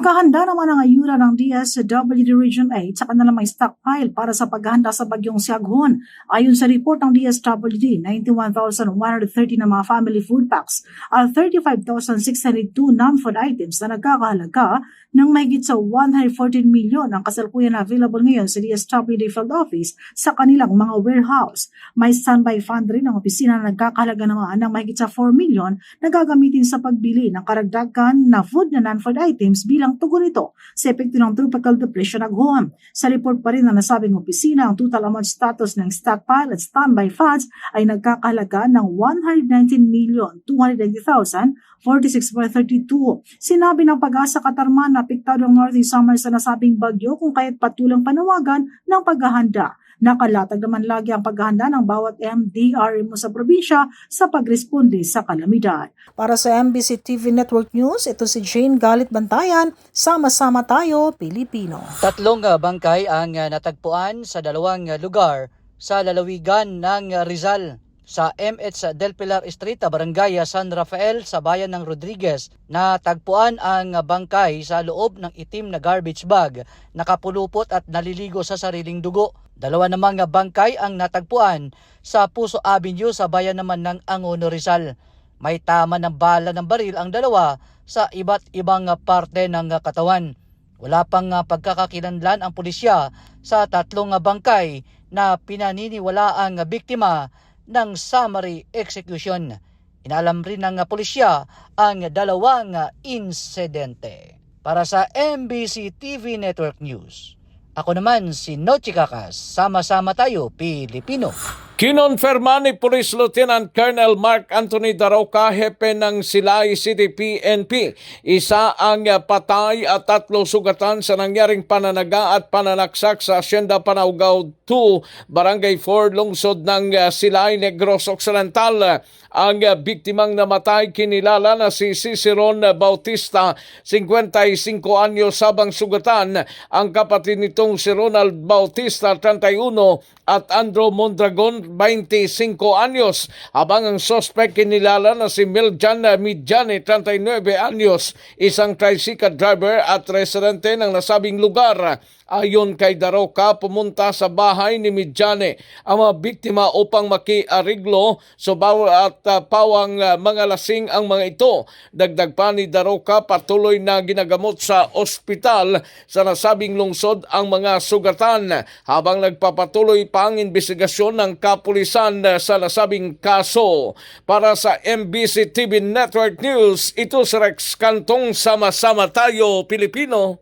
Nagkahanda naman ang ayuda ng DSWD Region 8 sa kanilang may stockpile para sa paghahanda sa bagyong Siaghon. Ayon sa report ng DSWD, 91,130 na mga family food packs at 35,602 non-food items na nagkakahalaga ng mahigit sa 114 milyon ang kasalukuyan na available ngayon sa DSWD Field Office sa kanilang mga warehouse. May standby fund rin ang opisina na nagkakahalaga naman ng mahigit sa 4 milyon na gagamitin sa pagbili ng karagdagan na food na non-food items bilang tugon nito sa epekto ng tropical depression aghoon. Sa report pa rin na nasabing opisina, ang total amount status ng stockpile at standby funds ay nagkakahalaga ng 119,290,046.32. Sinabi ng pag-asa Katarman na apektado ang Northeast Summer sa nasabing bagyo kung kaya't patulang panawagan ng paghahanda. Nakalatag naman lagi ang paghahanda ng bawat MDRMO sa probinsya sa pagresponde sa kalamidad. Para sa MBC TV Network News, ito si Jane Galit Bantayan. Sama-sama tayo, Pilipino. Tatlong ah, bangkay ang ah, natagpuan sa dalawang ah, lugar sa lalawigan ng Rizal sa MH Del Pilar Street, Barangay San Rafael sa bayan ng Rodriguez. Natagpuan ang ah, bangkay sa loob ng itim na garbage bag, nakapulupot at naliligo sa sariling dugo. Dalawa namang bangkay ang natagpuan sa Puso Avenue sa bayan naman ng Angono Rizal. May tama ng bala ng baril ang dalawa sa iba't ibang parte ng katawan. Wala pang pagkakakilanlan ang pulisya sa tatlong bangkay na pinaniniwala ang biktima ng summary execution. Inalam rin ng pulisya ang dalawang insidente. Para sa MBC TV Network News, ako naman si Nochi Kakas. Sama-sama tayo, Pilipino. Kinonferma ni Police Lieutenant Colonel Mark Anthony Daroca, hepe ng Silay City PNP. Isa ang patay at tatlo sugatan sa nangyaring pananaga at pananaksak sa Asyenda Panaugaw 2, Barangay 4, lungsod ng uh, Silay Negros Occidental. Ang biktimang namatay kinilala na si Ciceron Bautista, 55 anyos sabang sugatan. Ang kapatid nitong si Ronald Bautista, 31 at Andrew Mondragon, 25 anyos. Habang ang suspect kinilala na si Miljan Midjani, 39 anyos, isang tricycle driver at residente ng nasabing lugar. Ayon kay Daroca, pumunta sa bahay ni Midjane ang mga biktima upang makiariglo so at uh, pawang uh, mga lasing ang mga ito. Dagdag pa ni Daroca, patuloy na ginagamot sa ospital sa nasabing lungsod ang mga sugatan habang nagpapatuloy pa ang investigasyon ng kapulisan uh, sa nasabing kaso. Para sa MBC TV Network News, ito si Rex Kantong Sama-sama Tayo Pilipino.